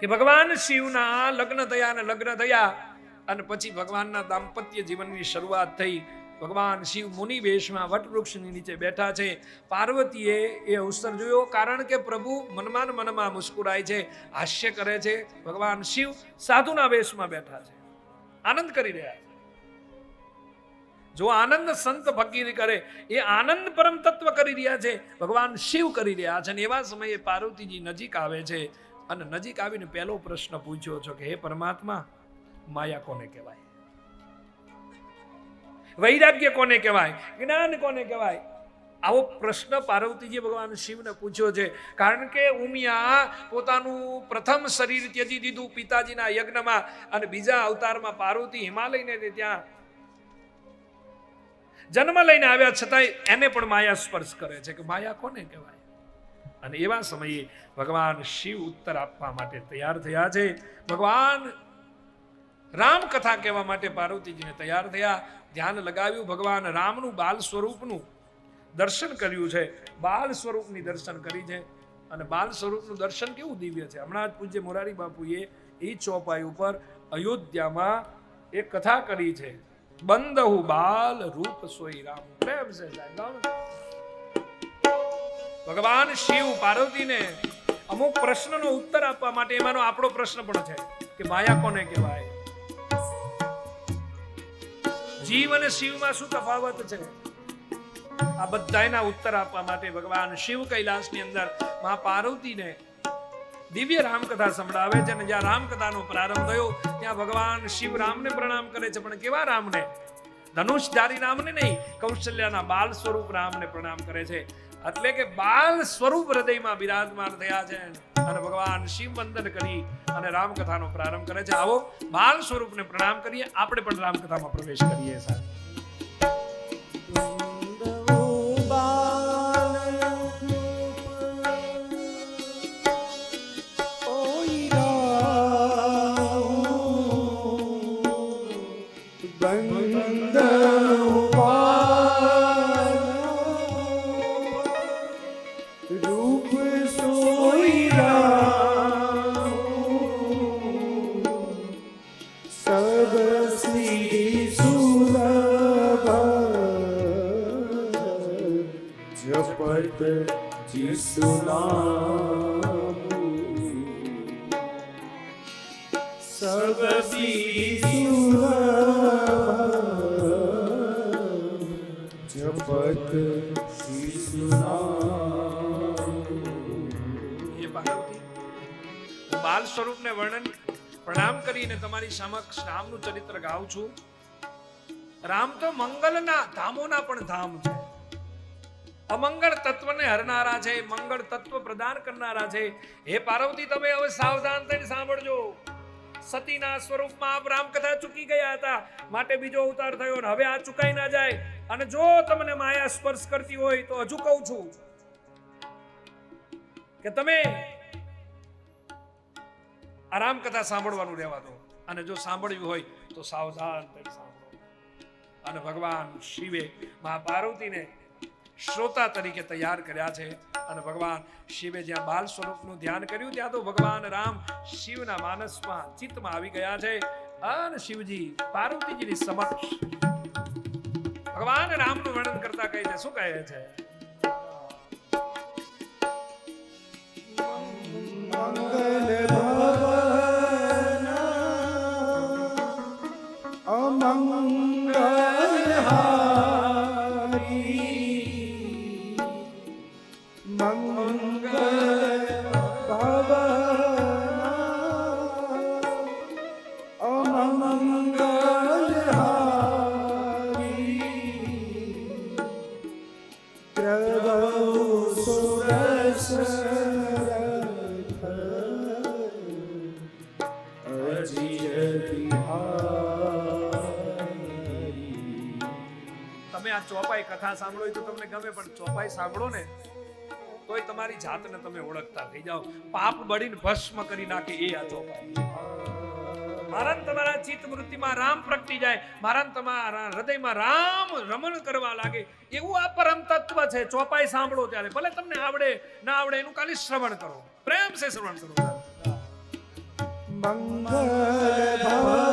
કે ભગવાન શિવના લગ્ન થયા અને લગ્ન થયા અને પછી ભગવાનના દાંપત્ય જીવનની શરૂઆત થઈ. ભગવાન શિવ મુનિ વેશમાં વટવૃક્ષની નીચે બેઠા છે. પાર્વતીએ એ અવસર જોયો કારણ કે પ્રભુ મનમાં મનમાં મુસ્કુરાય છે, હાસ્ય કરે છે. ભગવાન શિવ સાધુના વેશમાં બેઠા છે. આનંદ કરી રહ્યા છે. જો આનંદ સંત ફકીર કરે, એ આનંદ પરમ તત્વ કરી રહ્યા છે. ભગવાન શિવ કરી રહ્યા છે અને એવા સમયે પાર્વતીજી નજીક આવે છે. અને નજીક આવીને પહેલો પ્રશ્ન પૂછ્યો છો કે, હે પરમાત્મા, માયા કોને કહેવાય? વૈરાગ્ય કોને કહેવાય? જ્ઞાન કોને કહેવાય? આવો પ્રશ્ન પાર્વતીજી ભગવાન શિવને પૂછ્યો છે, કારણ કે ઉમિયા પોતાનું પ્રથમ શરીર ત્યજી દીધું પિતાજીના યજ્ઞમાં અને બીજા અવતારમાં પાર્વતી હિમાલયને ત્યાં જન્મ લઈને આવ્યા છતાંય એને પણ માયા સ્પર્શ કરે છે કે માયા કોને કહેવાય? અને એવા સમયે ભગવાન શિવ ઉત્તર આપવા માટે તૈયાર થયા છે. ભગવાન રામ કથા કહેવા માટે પાર્વતીજીને તૈયાર થયા. ધ્યાન લગાવ્યું ભગવાન રામનું બાલ સ્વરૂપનું દર્શન કર્યું છે. બાલ સ્વરૂપની દર્શન કરી છે. અને બાલ સ્વરૂપનું દર્શન કેવું દિવ્ય છે? હમણાં જ પૂજ્ય મોરારી બાપુએ એ ચોપાઈ ઉપર અયોધ્યામાં એક કથા કરી છે. બંદહુ બાલ રૂપ સોઈ રામ. પ્રેમ છે. ભગવાન શિવ પાર્વતીને અમુક પ્રશ્નનો ઉત્તર આપવા માટે એમાંનો આપણો પ્રશ્ન પણ છે કે માયા કોને કહેવાય? જીવ અને શિવમાં શું તફાવત છે? આ બધાયના ઉત્તર આપવા માટે ભગવાન શિવ કૈલાસની અંદર મા પાર્વતીને દિવ્ય રામકથા સંભળાવે છે અને જ્યાં રામકથાનો પ્રારંભ થયો, ત્યાં ભગવાન શિવ રામને પ્રણામ કરે છે. પણ કેવા રામને? ધનુષધારી રામને નહીં, કૌશલ્યના બાલ સ્વરૂપ રામને પ્રણામ કરે છે. એટલે કે બાલ સ્વરૂપ હૃદયમાં બિરાજમાન થયા છે. અને ભગવાન શિવ વંદન કરી અને રામકથાનો પ્રારંભ કરે છે. આવો બાલ સ્વરૂપને પ્રણામ કરીએ. આપણે પણ રામકથામાં પ્રવેશ કરીએ, સાહેબ. તમારી સમક્ષ રામનું ચરિત્ર ગાઉં છું. રામ તો મંગલના ધામોના પણ ધામ છે. અમંગળ તત્વને હરનારા છે, મંગળ તત્વ પ્રદાન કરનારા છે. હે પાર્વતી, તમે હવે સાવધાન થઈને સાંભળજો. સતીના સ્વરૂપમાં આપ રામકથા ચૂકી ગયા હતા. માટે બીજો અવતાર થયો ને હવે આ ચુકાઈ ના જાય. અને જો તમને માયા સ્પર્શ કરતી હોય તો હજુ કહું છું કે તમે આરામ કથા સાંભળવાનું રહેવા દો. અને જો સાંભળ્યું હોય તો સાવધાન થઈ સાંભળો. અને ભગવાન શિવે મા પાર્વતીને શ્રોતા તરીકે તૈયાર કર્યા છે. અને ભગવાન શિવે જ્યાં બાલ સ્વરૂપનું ધ્યાન કર્યું, ત્યાં તો ભગવાન રામ શિવના માનસમાં ચિત્તમાં આવી ગયા છે. અને શિવજી પાર્વતીજીની સમક્ષ ભગવાન રામનું વર્ણન કરતા કહે છે. શું કહે છે? મંગલ alma. સાંભળો તો તમને ગમે, પણ ચોપાઈ સાંભળો ને, તોય તમારી જાતને તમે ઓળખતા થઈ જાઓ. પાપ બળીને ભસ્મ કરી નાખે એ આ ચોપાઈ. મારા તમારા ચિત્ત વૃત્તિમાં રામ પ્રગટી જાય મારા તમારા હૃદયમાં રામ રમણ કરવા લાગે. એવું આ પરમ તત્વ છે, ચોપાઈ સાંભળો ત્યારે. ભલે તમને આવડે, ના આવડે, એનું ખાલી શ્રવણ કરો. પ્રેમ સે શ્રવણ કરો. મંગલ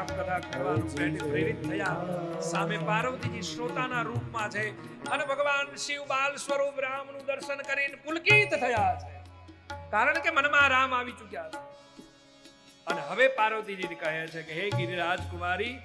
શિવ કદા કરવાનું પ્રેરિત થયા. સામે પાર્વતીજી શ્રોતાના રૂપમાં છે અને ભગવાન શિવ બાલ સ્વરૂપ રામનું દર્શન કરીને પુલકિત થયા છે. કારણ કે મનમાં રામ આવી ચૂક્યા છે. અને હવે પાર્વતીજી કહે છે કે હે ગિરિરાજ કુમારી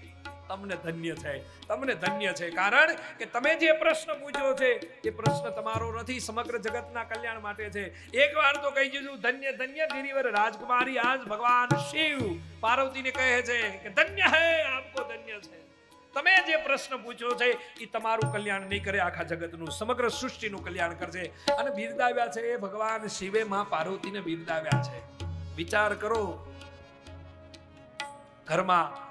તમને ધન્ય છે, તમને ધન્ય છે. કારણ કે તમે જે પ્રશ્ન પૂછ્યો છે, એ પ્રશ્ન તમારો નથી, સમગ્ર જગતના કલ્યાણ માટે છે. એકવાર તો કહી દીધું, ધન્ય ધન્ય ગિરિવર રાજકુમારી આજ ભગવાન શિવ. પાર્વતીને કહે છે કે, ધન્ય હે, આપકો ધન્ય છે. તમે જે પ્રશ્ન પૂછ્યો છે એ તમારું કલ્યાણ નહીં કરે, આખા જગતનું, સમગ્ર સૃષ્ટિનું કલ્યાણ કરશે. અને બિરદાવ્યા છે, એ ભગવાન શિવે માં પાર્વતીને બિરદાવ્યા છે. વિચાર કરો, ઘરમાં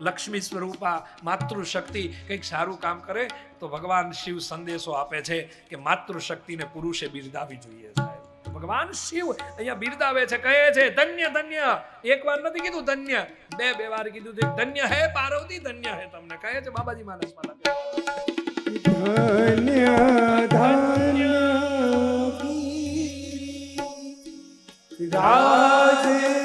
લક્ષ્મી સ્વરૂપા માતૃશક્તિ કંઈક સારું કામ કરે તો ભગવાન શિવ સંદેશો આપે છે કે માતૃશક્તિને પુરુષે બિરદાવી જોઈએ સાહેબ. ભગવાન શિવ અહીંયા બિરદાવે છે કહે છે ધન્ય ધન્ય. એક વાર નથી કીધું ધન્ય બે બે વાર કીધું છે ધન્ય હે પાર્વતી ધન્ય હે તમને. કહે છે બાબાજી માનસ ધન્ય ધન્ય. રાજકુમારી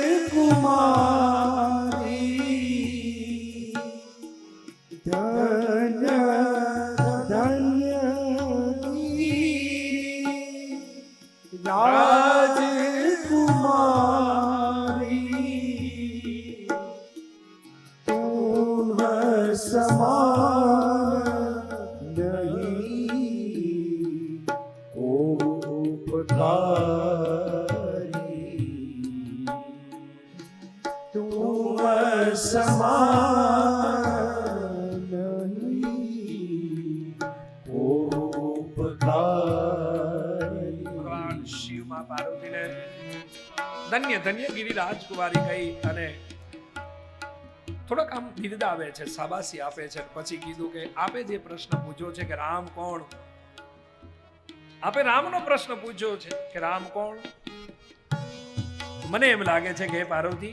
ધન્ય ધન્ય ગિરી રાજકુમારી કહી અને થોડાક આમ બિરદાવે છે સાબાસી આપે છે પછી કીધું કે આપે જે પ્રશ્ન પૂછ્યો છે કે રામ કોણ? આપે રામનો પ્રશ્ન પૂછ્યો છે કે રામ કોણ? મને એમ લાગે છે કે પાર્વતી,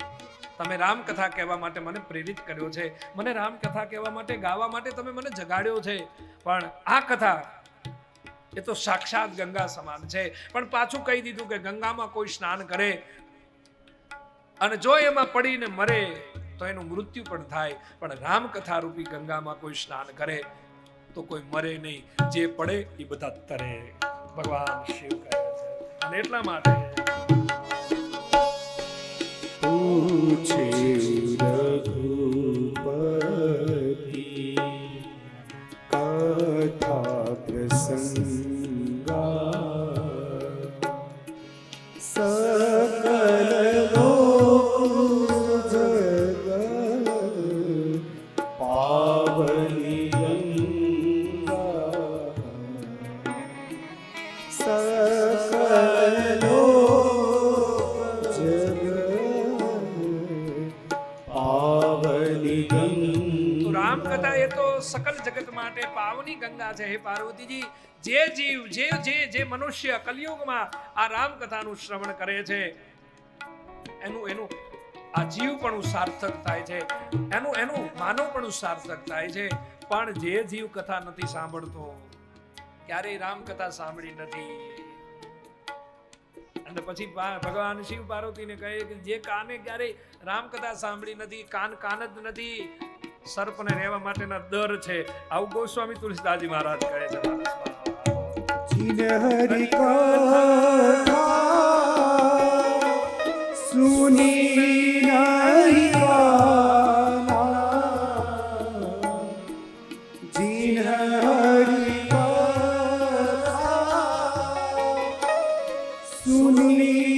તમે રામ કથા કહેવા માટે મને પ્રેરિત કર્યો છે. મને રામ કથા કહેવા માટે, ગાવા માટે તમે મને જગાડ્યો છે. પણ આ કથા એ તો સાક્ષાત ગંગા સમાન છે. પણ પાછું કહી દીધું કે ગંગામાં કોઈ સ્નાન કરે અને જો એમાં પડીને મરે, તો એનું મૃત્યુ પણ થાય. પણ રામકથા રૂપી ગંગામાં કોઈ સ્નાન કરે, તો કોઈ મરે નહીં. જે પડે એ બધા તરે. ભગવાન શિવ કહે છે. અને એટલા માટે પૂછે રઘુપતિ સકલ જગત માટે પાવની ગંગા છે હે પાર્વતીજી જે જીવ જે જે જે મનુષ્ય કલયુગમાં આ રામકથાનું શ્રવણ કરે છે, એનું એનું આ જીવ પણ સાર્થક થાય છે, એનું એનું માનવ પણ સાર્થક થાય છે, પણ જે જીવ કથા નથી સાંભળતો, ક્યારેય રામકથા સાંભળી નથી. અને પછી ભગવાન શિવ પાર્વતીને કહે કે જે કાને ક્યારેય રામકથા સાંભળી નથી, કાન કાન જ નથી સર્પને રહેવા માટેના દર છે આવું ગોસ્વામી તુલસીદાસજી મહારાજ કહે છે. જીન હરિ સુની સુની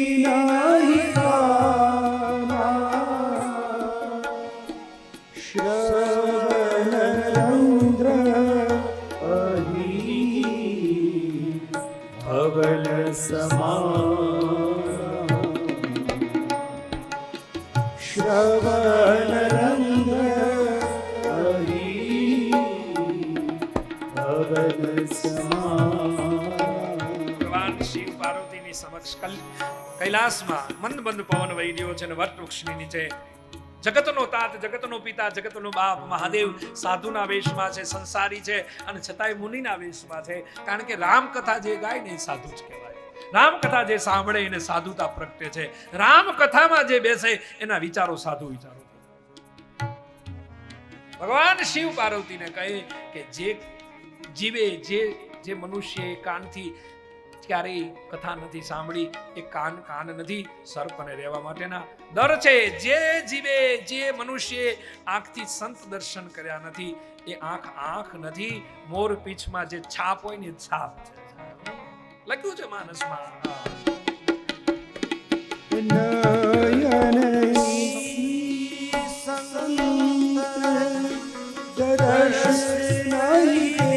છે અને વટવૃક્ષની નીચે. જગતનો તાત, જગતનો પિતા, જગતનો બાપ, મહાદેવ સાધુના વેશમાં છે, સંસારી છે અને છતાંય મુનિના વેશમાં છે. કારણ કે રામકથા જે ગાય ને સાધુ જ કહેવાય. રામકથા જે સાંભળે એને સાધુતા પ્રગટે છે. રામકથામાં જે બેસે એના વિચારો સાધુ વિચારો. ભગવાન શિવ પાર્વતીને કહે કે જે જીવે, જે જે મનુષ્ય કાનથી ક્યારેય કથા નથી સાંભળી એ કાન કાન નથી સર્પને રહેવા માટેના. દર છે જે જીવે જે મનુષ્ય આંખથી સંત દર્શન કર્યા નથી એ આંખ આંખ નથી મોર પીછમાં જે છાપ હોય ને છાપ છે. લખ્યું છે માનસમાં. નયન સંત દર્શન નહીં.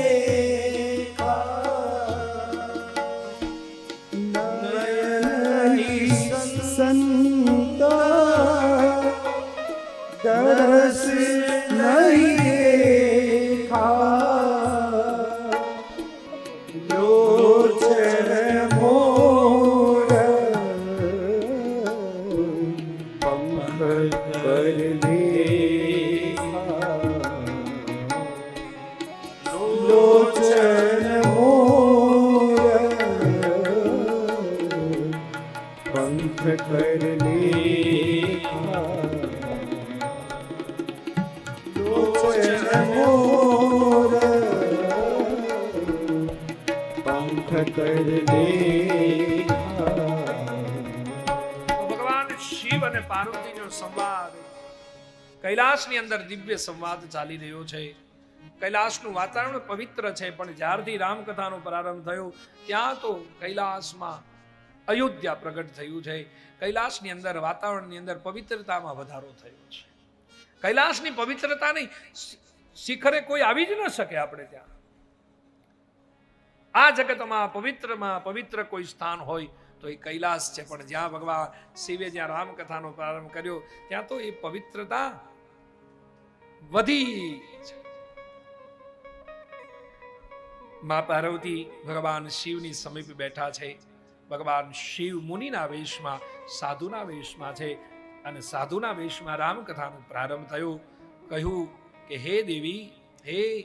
કૈલાસની અંદર દિવ્ય સંવાદ ચાલી રહ્યો છે. કૈલાસનું વાતાવરણ પવિત્ર છે, પણ જ્યારથી રામકથાનો પ્રારંભ થયો, ત્યાં તો કૈલાસમાં અયોધ્યા પ્રગટ થયું છે. કૈલાસની અંદર, વાતાવરણની અંદર પવિત્રતામાં વધારો થયો છે. કૈલાસની પવિત્રતા નહીં શિખરે કોઈ આવી જ ન શકે આપણે ત્યાં. આ જગતમાં પવિત્રમાં પવિત્ર કોઈ સ્થાન હોય તો એ કૈલાસ છે, પણ જ્યાં ભગવાન શિવે જ્યાં રામકથાનો પ્રારંભ કર્યો, ત્યાં તો એ પવિત્રતા વધી મા પાર્વતી ભગવાન શિવની સમીપ બેઠા છે. ભગવાન શિવ મુનિના વેશમાં, સાધુના વેશમાં છે અને સાધુના વેશમાં રામકથાનો પ્રારંભ થયો. કહ્યું કે, હે દેવી, હે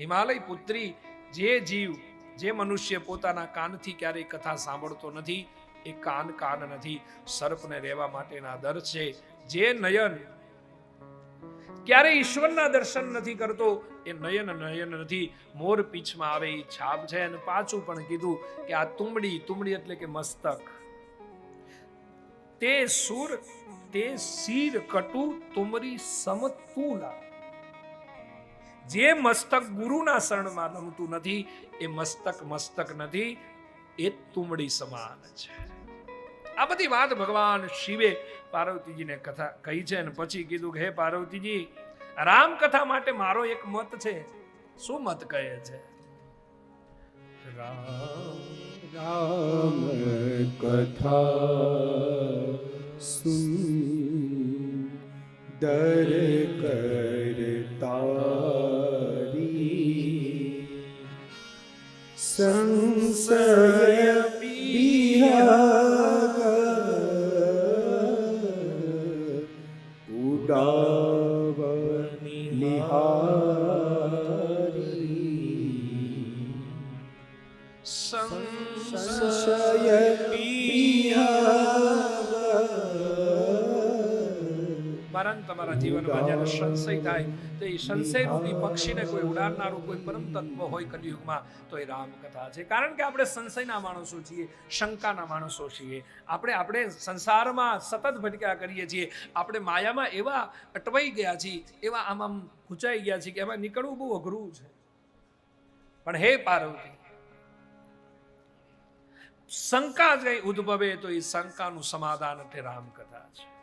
હિમાલય પુત્રી, જે જીવ, જે મનુષ્ય પોતાના કાનથી ક્યારેય કથા સાંભળતો નથી, એ કાન કાન નથી. સર્પને રહેવા માટેના દર છે. જે નયન ક્યારે ઈશ્વરના દર્શન નથી કરતો, એ નયન નયન નથી. મોર પીછમાં આવે એ છાપ છે અને પાછું પણ કીધું કે આ તુંબડી તુંબડી એટલે કે મસ્તક. તે સુર, તે શીર કટુ તુમરી સમતુલા. જે મસ્તક ગુરુના શરણમાં રમતું નથી, એ મસ્તક મસ્તક નથી, એ તુમડી સમાન છે. આ બધી વાત ભગવાન શિવે પાર્વતીજીને કથા કહી છે અને પછી કીધું કે, હે પાર્વતીજી રામ કથા માટે મારો એક મત છે. શું મત કહે છે? રામ કથા સુંદર કરતારી સંશય જીવનમાં જ્યારે સંશય થાય. તો એ સંશયરૂપી પક્ષીને કોઈ ઉડાડનારું કોઈ પરમ તત્વ હોય કલિયુગમાં તો એ રામકથા છે. કારણ કે આપણે સંશયના માણસો છીએ શંકાના માણસો છીએ. આપણે આપણે સંસારમાં સતત ભટક્યા કરીએ છીએ. આપણે માયામાં એવા અટવાઈ ગયા છીએ એવા આમ આમ ખૂંચાઈ ગયા છીએ કે એમાં નીકળવું બહુ અઘરું છે. પણ હે પાર્વતી શંકા જ કઈ ઉદ્ભવે તો એ શંકાનું સમાધાન એટલે રામકથા છે.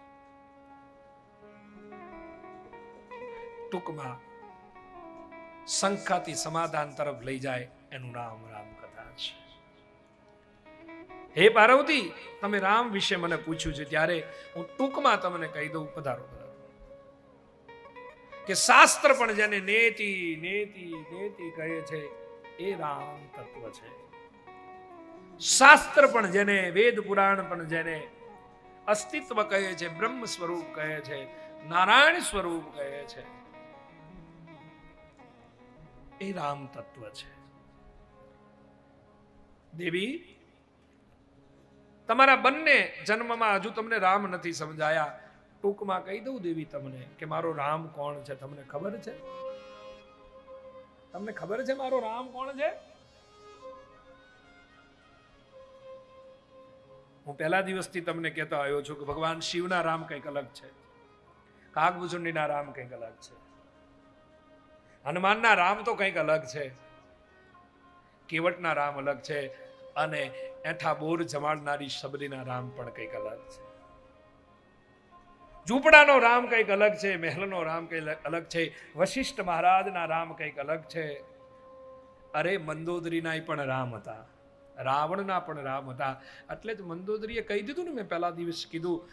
ટૂંકમાં શંકાથી સમાધાન તરફ લઈ જાય એનું નામ રામકથા છે. હે પાર્વતી, તમે રામ વિશે મને પૂછ્યું છે ત્યારે હું ટૂંકમાં તમને કહી દઉં પધારો કે શાસ્ત્ર પણ જેને નેતિ નેતિ નેતિ કહે છે, એ રામ તત્વ છે. શાસ્ત્ર પણ જેને, વેદ પુરાણ પણ જેને અસ્તિત્વ કહે છે, બ્રહ્મ સ્વરૂપ કહે છે, નારાયણ સ્વરૂપ કહે છે. એ રામ તત્વ છે. દેવી, તમારા બંને જન્મમાં હજુ તમને રામ નથી સમજાયા. ટૂંકમાં કહી દઉં દેવી તમને કે મારો રામ કોણ છે? તમને ખબર છે? તમને ખબર છે મારો રામ કોણ છે? હું પહેલા દિવસથી તમને કહેતો આવ્યો છું કે ભગવાન શિવના રામ કંઈક અલગ છે. કાગભૂષુંડીના રામ કંઈક અલગ છે. હનુમાનના રામ તો કંઈક અલગ છે. કેવટના રામ અલગ છે અને એઠા બોર જમાડનારી શબરીના રામ પણ કંઈક અલગ છે. ઝૂંપડાનો રામ કંઈક અલગ છે, મહેલનો રામ કંઈક અલગ છે, વશિષ્ઠ મહારાજના રામ કંઈક અલગ છે. અરે મંદોદરીના પણ રામ હતા, રાવણના પણ રામ હતા. એટલે જ મંદોદરીએ કહી દીધું ને મેં પહેલા દિવસ કીધું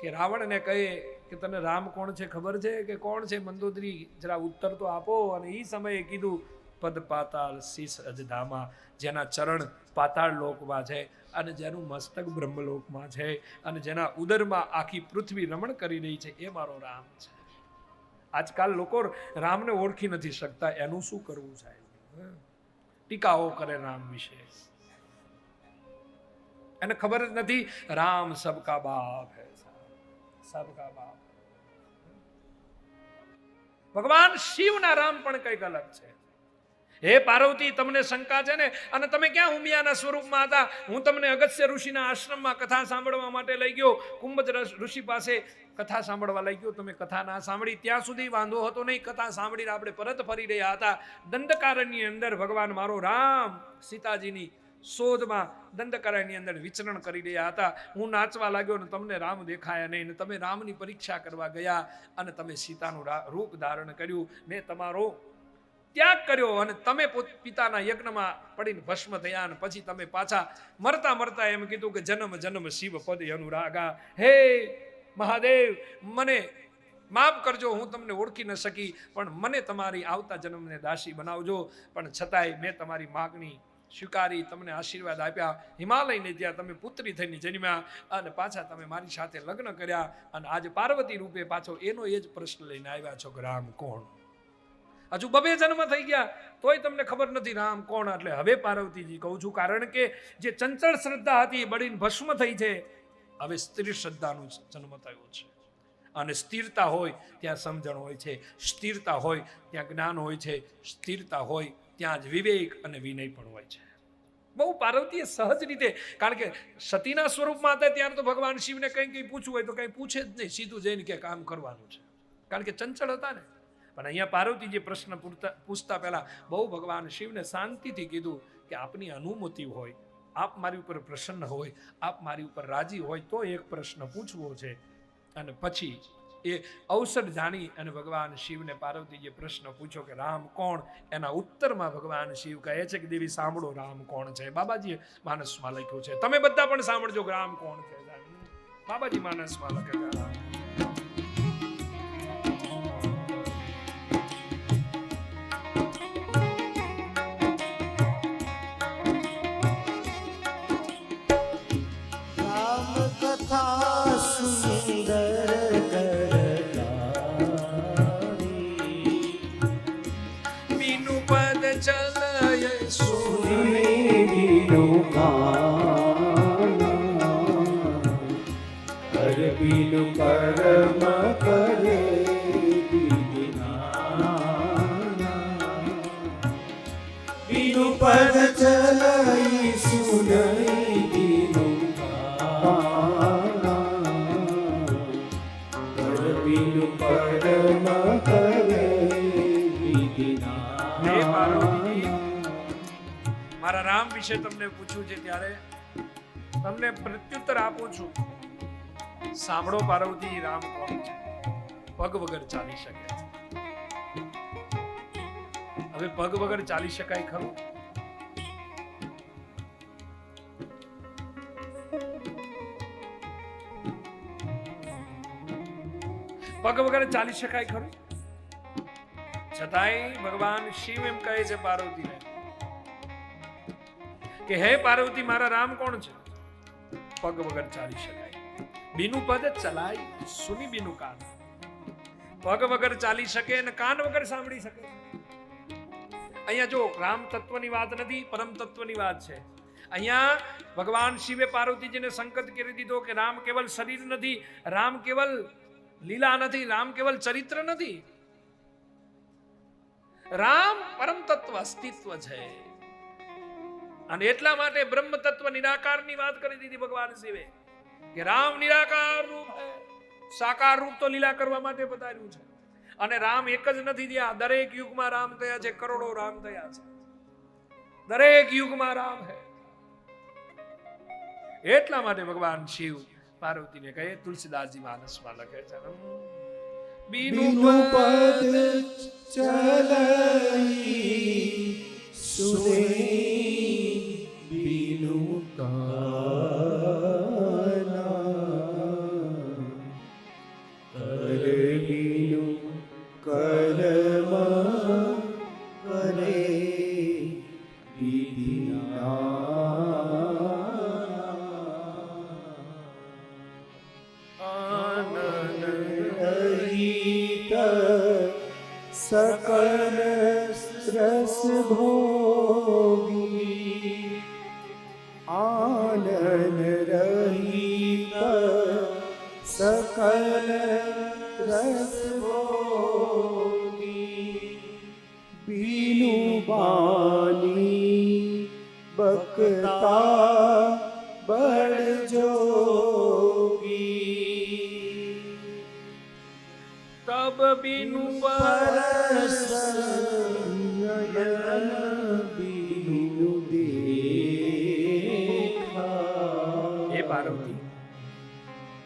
કે રાવણને કહે કે તને રામ કોણ છે, ખબર છે કે કોણ છે? મંદોદરી, જરા ઉત્તર તો આપો. અને એ સમયે કીધું, પદ પાતાળ શીશ અજધામાં જેના ચરણ પાતાળ લોકમાં છે અને જેનું મસ્તક બ્રહ્મલોકમાં છે અને જેના ઉદરમાં આખી પૃથ્વી રમણ કરી રહી છે. એ મારો રામ છે. આજકાલ લોકો રામને ઓળખી નથી શકતા. એનું શું કરવું સાહેબ? ટીકાઓ કરે રામ વિશે. એને ખબર જ નથી રામ સબકા બાપ હે. સબકા બાપ. ભગવાન શિવના રામ પણ કંઈક અલગ છે. હે પાર્વતી, તમને શંકા છે ને? અને તમે ક્યાં ઉમિયાના સ્વરૂપમાં હતા? હું તમને અગસ્ત્ય ઋષિના આશ્રમમાં કથા સાંભળવા માટે લઈ ગયો. કુંભજ ઋષિ પાસે કથા સાંભળવા લઈ ગયો. તમે કથા ના સાંભળી ત્યાં સુધી વાંધો હતો નહીં. કથા સાંભળીને આપણે પરત ફરી રહ્યા હતા. દંડકારણની અંદર ભગવાન મારો રામ સીતાજીની શોધમાં દંડકારણની અંદર વિચરણ કરી રહ્યા હતા. હું નાચવા લાગ્યો ને તમને રામ દેખાયા નહીં ને તમે રામની પરીક્ષા કરવા ગયા અને તમે સીતાનું રૂપ ધારણ કર્યું. મેં તમારો ત્યાગ કર્યો અને તમે પિતાના યજ્ઞમાં પડીને ભસ્મ થયા અને પછી તમે પાછા મરતા મરતા એમ કીધું કે જન્મ જન્મ શિવ પદ અનુરાગા. હે મહાદેવ, મને માફ કરજો, હું તમને ઓળખી ન શકી, પણ મને તમારી આવતા જન્મને દાસી બનાવજો. પણ છતાંય મેં તમારી માગણી સ્વીકારી, તમને આશીર્વાદ આપ્યા. હિમાલયને ત્યાં તમે પુત્રી થઈને જન્મ્યા અને પાછા તમે મારી સાથે લગ્ન કર્યા અને આજે પાર્વતી રૂપે પાછો એનો એ જ પ્રશ્ન લઈને આવ્યા છો કે રામ કોણ? હજુ બબે જન્મ થઈ ગયા, તોય તમને ખબર નથી રામ કોણ. એટલે હવે પાર્વતીજી કહું છું, કારણ કે જે ચંચળ શ્રદ્ધા હતી એ બળીને ભસ્મ થઈ છે. હવે સ્ત્રી શ્રદ્ધાનું જન્મ થયો છે. અને સ્થિરતા હોય, ત્યાં સમજણ હોય છે. સ્થિરતા હોય, ત્યાં જ્ઞાન હોય છે. સ્થિરતા હોય ત્યાં જ વિવેક અને વિનય પણ હોય છે. બહુ પાર્વતીએ સહજ રીતે, કારણ કે સતીના સ્વરૂપમાં હતા ત્યારે તો ભગવાન શિવને કંઈ કંઈ પૂછવું હોય તો કંઈ પૂછે જ નહીં, સીધું જઈને કે કામ કરવાનું છે. કારણ કે ચંચળ હતા ને. પણ અહીંયા પાર્વતી જે પ્રશ્ન પૂછતા પહેલાં બહુ ભગવાન શિવને શાંતિથી કીધું કે આપની અનુમતિ હોય, આપ મારી ઉપર પ્રસન્ન હોય, આપ મારી ઉપર રાજી હોય, તો એક પ્રશ્ન પૂછવો છે. અને પછી એ અવસર જાણી અને ભગવાન શિવને પાર્વતીજીએ પ્રશ્ન પૂછ્યો કે રામ કોણ? એના ઉત્તરમાં ભગવાન શિવ કહે છે કે, દેવી, સાંભળો, રામ કોણ છે? બાબાજીએ માનસમાં લખ્યું છે. તમે બધા પણ સાંભળજો રામ કોણ છે. બાબાજી માનસમાં લખે. રામ. મારા રામ વિશે તમને પૂછ્યું છે ત્યારે તમને પ્રત્યુત્તર આપું છું. સાંભળો પાર્વતી, રામ કોણ છે? પગ વગર ચાલી શકે હવે પગ વગર ચાલી શકાય ખરું? પગ વગર ચાલી શકાય ખરું? છતાંય ભગવાન શિવ એમ કહે છે પાર્વતીને કે હે પાર્વતી, મારા રામ કોણ છે? પગ વગર ચાલી શકાય. બીનું પદ ચલાય, સુની બીનું કાન. પગ વગર ચાલી શકે અને કાન વગર સાંભળી શકે. અહીંયા જો રામ તત્વની વાત નથી, પરમ તત્વની વાત છે. અહીંયા ભગવાન શિવે પાર્વતીજીને સંકટ કરી દીધો કે રામ કેવલ શરીર નથી, રામ કેવલ લીલા નથી, રામ કેવલ ચરિત્ર નથી. રામ પરમ તત્વ અસ્તિત્વ છે. અને એટલા માટે બ્રહ્મ તત્વ નિરાકારની વાત કરી દીધી ભગવાન શિવે કે રામ નિરાકાર રૂપ હે સાકાર રૂપ તો લીલા કરવા માટે પધાર્યું છે. અને રામ એક જ નથી થયા. દરેક યુગમાં રામ થયા છે કરોડો રામ થયા છે. દરેક યુગમાં રામ હે એટલા માટે ભગવાન શિવ પાર્વતીને કહે તુલસીદાસજી માનસમાં લખે છે બીનું પદ ચલઈ સુને બીનું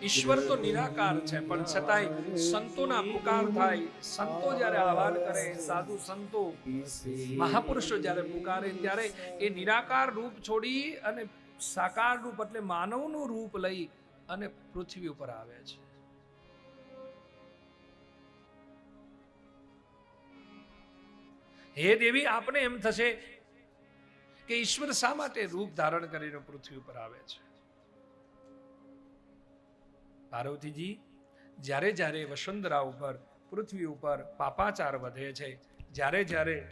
ઈશ્વર તો નિરાકાર છે પણ છતાંય સંતોના પુકાર થાય. સંતો જ્યારે આહવાન કરે સાધુ સંતો મહાપુરુષો જ્યારે પુકારે ત્યારે એ નિરાકાર રૂપ છોડી અને સાકાર રૂપ એટલે માનવનું રૂપ લઈ અને પૃથ્વી ઉપર આવે છે. હે દેવી આપણે એમ થશે કે ઈશ્વર શા માટે રૂપ ધારણ કરીને પૃથ્વી ઉપર આવે છે? પાર્વતીજી, જ્યારે જ્યારે વસુંધરા ઉપર, પૃથ્વી ઉપર પાપાચાર વધે છે, જ્યારે જ્યારે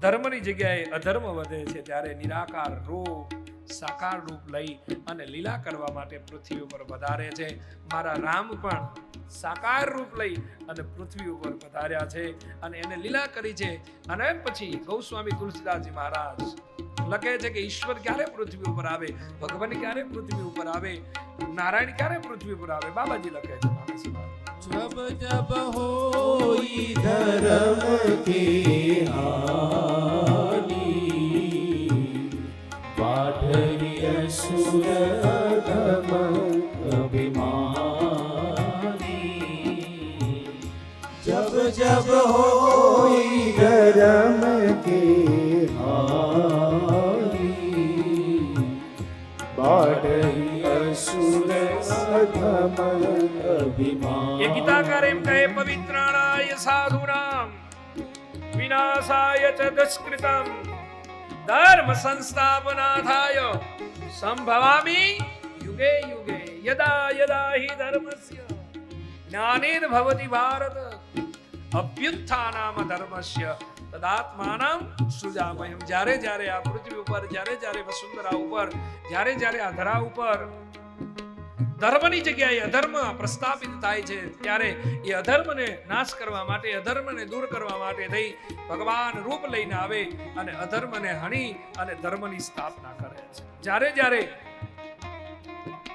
ધર્મની જગ્યાએ અધર્મ વધે છે, ત્યારે નિરાકાર રૂપ, સાકાર રૂપ લઈ અને લીલા કરવા માટે પૃથ્વી ઉપર વધારે છે. મારા રામ પણ સાકાર રૂપ લઈ અને પૃથ્વી ઉપર પધાર્યા છે અને એને લીલા કરી છે. અને પછી ગૌસ્વામી તુલસીદાસજી મહારાજ લખે છે કે ઈશ્વર ક્યારે પૃથ્વી ઉપર આવે? ભગવાન ક્યારે પૃથ્વી ઉપર આવે? નારાયણ ક્યારે પૃથ્વી ઉપર આવે? બાબાજી લખે છે જબ જબ હોઈ ધર્મ કે હાની વાઢરી અસુર ધમા जब होई गरम के ये गीताकार एम कहे पवित्राणाय साधूनाम विनाशाय च दुष्कृतम धर्म संस्थापनाथाय संभवामि युगे युगे यदा यदा हि धर्मस्य ज्ञानेन भवति भारत અભ્યુત્થાનામ ધર્મસ્ય તદાત્માનામ સુજામયમ જ્યારે જ્યારે આ પૃથ્વી ઉપર, જ્યારે જ્યારે વસુંધરા ઉપર, જ્યારે જ્યારે આ ધરા ઉપર ધર્મની જગ્યાએ અધર્મ પ્રસ્થાપિત થાય છે, ત્યારે એ અધર્મને નાશ કરવા માટે, અધર્મને દૂર કરવા માટે થઈ ભગવાન રૂપ લઈને આવે અને અધર્મને હણી અને ધર્મની સ્થાપના કરે છે. જ્યારે જ્યારે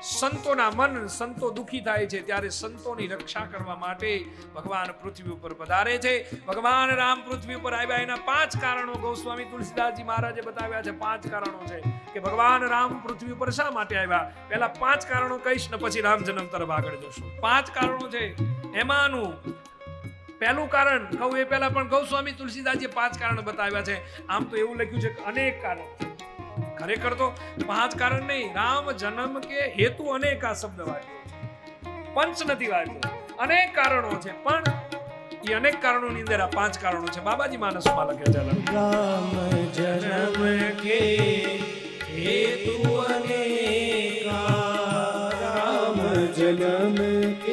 સંતોના મન સંતો દુખી થાય છે ત્યારે સંતોની રક્ષા કરવા માટે ભગવાન પૃથ્વી ઉપર પધારે છે. ભગવાન રામ પૃથ્વી ઉપર આવ્યા એના પાંચ કારણો ગૌસ્વામી તુલસીદાસજી મહારાજે બતાવ્યા છે. પાંચ કારણો છે કે ભગવાન રામ પૃથ્વી ઉપર શા માટે આવ્યા? પહેલા પાંચ કારણો કહીશ ને પછી રામ જન્મ તરફ આગળ જશું. પાંચ કારણો છે. એમાંનું પહેલું કારણ કહું એ પહેલા પણ ગૌસ્વામી તુલસીદાસજીએ પાંચ કારણ બતાવ્યા છે. આમ તો એવું લખ્યું છે કે અનેક કારણ ખરેખર તો પાંચ કારણ નહીં. રામ જન્મ કે હેતુ અનેક આ શબ્દ વાગ્યો. પંચ નથી વાગ્યો. અનેક કારણો છે. પણ એ અનેક કારણોની અંદર આ પાંચ કારણો છે. બાબાજી માનસમાં લખે છે રામ જન્મ કે હેતુ અનેક રામ જન્મ કે